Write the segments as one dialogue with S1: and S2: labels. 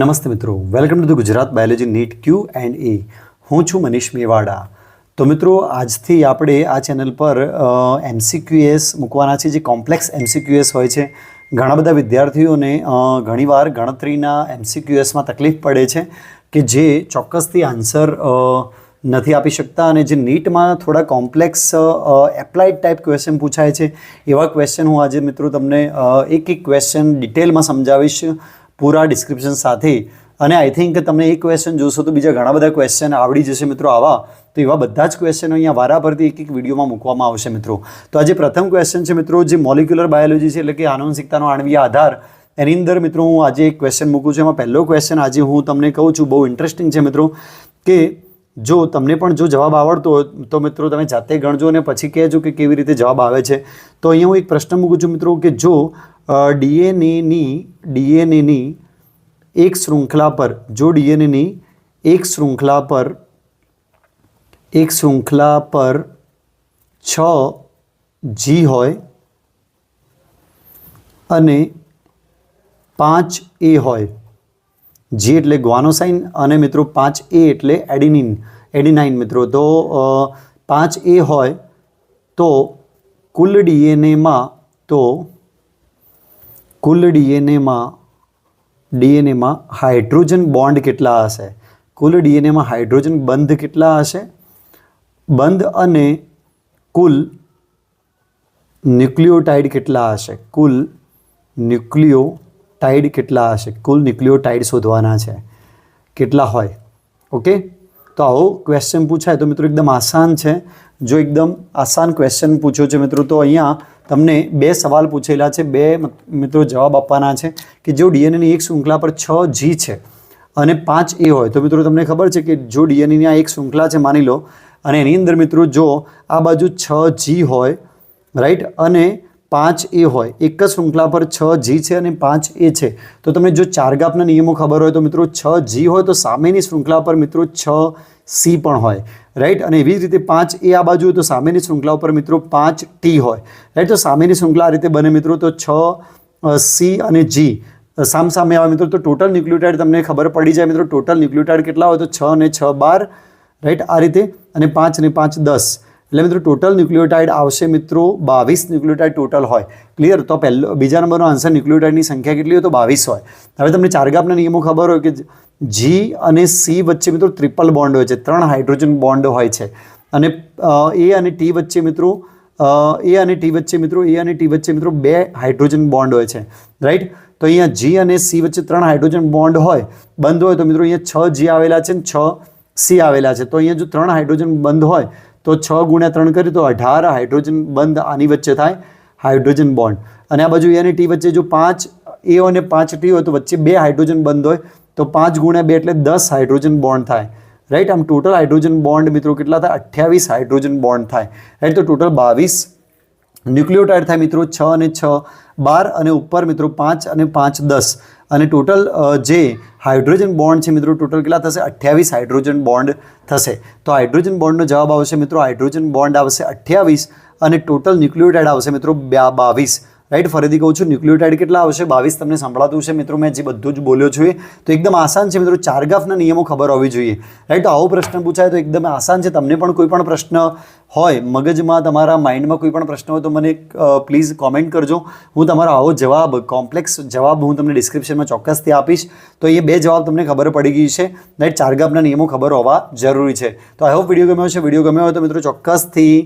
S1: નમસ્તે મિત્રો. Welcome to the Gujarat biology NEET Q and A હું છું મનીષ મેવાડા. તો મિત્રો, આજથી આપણે આ ચેનલ પર એમસીક્યુએસ મૂકવાના છે. જે કોમ્પ્લેક્સ એમસીક્યુએસ હોય છે. ઘણા બધા વિદ્યાર્થીઓને ઘણીવાર ગણતરીના એમસીક્યુએસમાં તકલીફ પડે છે કે જે ચોક્કસથી આન્સર નથી આપી શકતા અને જે નીટમાં થોડા કોમ્પ્લેક્સ એપ્લાઇડ ટાઈપ ક્વેશ્ચન પૂછાય છે. એવા ક્વેશ્ચન હું આજે મિત્રો તમને એક એક ક્વેશ્ચન ડિટેલમાં સમજાવીશ. પૂરા ડિસ્ક્રિપ્શન સાથે. અને આઈ થિંક તમે એક ક્વેશ્ચન જોશો તો બીજા ઘણા બધા ક્વેશ્ચન આવડી જશે મિત્રો આવા. તો એવા બધા જ ક્વેશ્ચનો અહીંયા વારાફરતી એક એક વિડીયોમાં મૂકવામાં આવશે મિત્રો. તો આજે પ્રથમ ક્વેશ્ચન છે મિત્રો, જે મોલિક્યુલર બાયોલોજી છે એટલે કે આનુવંશિકતાનો આણવીય આધાર. એની અંદર મિત્રો હું આજે એક ક્વેશ્ચન મૂકું છું. એમાં પહેલો ક્વેશ્ચન આજે હું તમને કહું છું, બહુ ઇન્ટરેસ્ટિંગ છે મિત્રો, કે જો તમને પણ જો જવાબ આવડતો હોય તો મિત્રો તમે જાતે ગણજો અને પછી કહેજો કે કેવી રીતે જવાબ આવે છે. તો અહીંયા હું એક પ્રશ્ન મૂકું છું મિત્રો, કે જો ડીએનએની ડીએનએની એક શૃંખલા પર, જો ડીએનએની એક શૃંખલા પર, એક શૃંખલા પર છ જી હોય અને પાંચ એ હોય. જી એટલે ગ્વાનોસાઇન અને મિત્રો પાંચ એ એટલે એડિનિન એડિનાઇન મિત્રો. તો પાંચ એ હોય તો કુલ ડીએનએમાં તો કુલ ડીએનએમાં ડીએનએમાં હાઇડ્રોજન બોન્ડ કેટલા હશે? કુલ ડીએનએમાં હાઇડ્રોજન બંધ કેટલા હશે? બંધ અને કુલ ન્યુક્લિયોટાઇડ કેટલા હશે? કુલ ન્યુક્લિયોટાઇડ કેટલા હશે? કુલ ન્યુક્લિયોટાઇડ શોધવાના છે. કેટલા હોય? ઓકે? તો આવો ક્વેશ્ચન પૂછાય તો મિત્રો એકદમ આસાન છે. જો એકદમ આસાન ક્વેશ્ચન પૂછ્યો છે મિત્રો, તો અહીંયા તમને બે સવાલ પૂછેલા છે. બે મિત્રો જવાબ આપવાના છે કે જો ડીએનએની એક શૃંખલા પર છ જી છે અને પાંચ એ હોય, તો મિત્રો તમને ખબર છે કે જો ડીએનએની આ એક શૃંખલા છે, માની લો, અને એની અંદર મિત્રો જો આ બાજુ છ જી હોય રાઈટ અને પાંચ એ હોય, એક જ શૃંખલા પર છ જી છે અને પાંચ એ છે. તો તમને જો ચારગાપના નિયમો ખબર હોય તો મિત્રો છ જી હોય તો સામેની શૃંખલા પર મિત્રો છ સી પણ હોય. રાઈટ અને એવી જ રીતે પાંચ એ આ બાજુ હોય તો સામેની શૃંખલા ઉપર મિત્રો પાંચ ટી હોય. રાઈટ તો સામેની શૃંખલા આ રીતે બને મિત્રો તો છ સી અને જી. સામ સામે આવે મિત્રો તો ટોટલ ન્યુક્લિયોટાઇડ તમને ખબર પડી જાય મિત્રો ટોટલ ન્યુક્લિયોટાઇડ કેટલા હોય તો છ અને છ બાર. રાઈટ આ રીતે અને પાંચ અને પાંચ દસ. એટલે મિત્રો ટોટલ ન્યુક્લિયોટાઇડ આવશે મિત્રો બાવીસ ન્યુક્લિયોટાઇડ ટોટલ હોય. ક્લિયર તો પહેલો, બીજા નંબરનો આન્સર ન્યુક્લિયોટાઇડની સંખ્યા કેટલી હોય તો બાવીસ હોય. હવે તમને ચારગાપના નિયમો ખબર હોય કે જી અને સી વચ્ચે મિત્રો ટ્રિપલ બોન્ડ હોય છે. ત્રણ હાઇડ્રોજન બોન્ડ હોય છે. અને એ અને ટી વચ્ચે મિત્રો એ અને ટી વચ્ચે મિત્રો એ અને ટી વચ્ચે મિત્રો બે હાઇડ્રોજન બોન્ડ હોય છે. રાઈટ તો અહીંયા જી અને સી વચ્ચે ત્રણ હાઇડ્રોજન બોન્ડ હોય, બંધ હોય તો મિત્રો અહીંયા છ જી આવેલા છે ને છ સી આવેલા છે. તો અહીંયા જો ત્રણ હાઇડ્રોજન બંધ હોય તો છ ગુણ્યા ત્રણ કરીએ તો અઢાર, હાઇડ્રોજન બંધ આની વચ્ચે થાય, હાઇડ્રોજન બોન્ડ અને આ બાજુ એ અને ટી વચ્ચે જો પાંચ એ અને પાંચ ટી હોય તો વચ્ચે બે હાઇડ્રોજન બંધ હોય, તો પાંચ ગુણ્યા બે એટલે દસ હાઇડ્રોજન બોન્ડ થાય. રાઈટ આમ ટોટલ હાઇડ્રોજન બોન્ડ મિત્રો કેટલા થાય? અઠ્યાવીસ હાઇડ્રોજન બોન્ડ થાય. રાઈટ તો ટોટલ બાવીસ. ન્યુક્લિયોટાઇડ થાય મિત્રો છ અને છ, બાર અને ઉપર મિત્રો પાંચ અને પાંચ દસ. અને ટોટલ જે હાઇડ્રોજન બોન્ડ છે મિત્રો, ટોટલ કેટલા થશે? અઠ્યાવીસ હાઇડ્રોજન બોન્ડ થશે. તો હાઇડ્રોજન બોન્ડનો જવાબ આવશે મિત્રો, હાઇડ્રોજન બોન્ડ આવશે અઠ્યાવીસ અને ટોટલ ન્યુક્લિયોટાઇડ આવશે મિત્રો બે- બાવીસ. રાઈટ ફરીથી કહું છું ન્યુક્લિયોટાઇડ કેટલા આવશે? બાવીસ તમને સંભળાતું છે મિત્રો, મેં જે બધું જ બોલ્યો છું તો એકદમ આસાન છે મિત્રો ચારગાફના નિયમો ખબર હોવી જોઈએ. રાઈટ આવો પ્રશ્ન પૂછાય તો એકદમ આસાન છે. તમને પણ કોઈ પણ પ્રશ્ન હોય, મગજમાં, તમારા માઇન્ડમાં કોઈ પણ પ્રશ્ન હોય તો મને પ્લીઝ કોમેન્ટ કરજો. હું તમારો આવો જવાબ, કોમ્પ્લેક્સ જવાબ હું તમને ડિસ્ક્રિપ્શનમાં ચોક્કસથી આપીશ. તો એ બે જવાબ તમને ખબર પડી ગઈ છે. રાઈટ ચારગાફના નિયમો ખબર હોવા જરૂરી છે. તો આઈ હોપ વીડિયો ગમ્યો છે વીડિયો ગમ્યો હોય તો મિત્રો ચોક્કસથી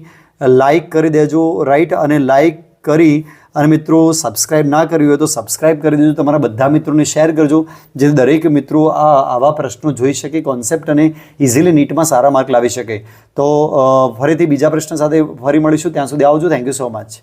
S1: લાઇક કરી દેજો. રાઈટ અને લાઇક કરી અને મિત્રો સબસ્ક્રાઈબ ના કર્યું હોય તો સબસ્ક્રાઇબ કરી દેજો. તમારા બધા મિત્રોને શેર કરજો જે દરેક મિત્રો આ આવા પ્રશ્નો જોઈ શકે કોન્સેપ્ટ અને ઇઝીલી નીટમાં સારા માર્ક લાવી શકે. તો ફરીથી બીજા પ્રશ્ન સાથે ફરી મળીશું. ત્યાં સુધી આવજો. Thank you so much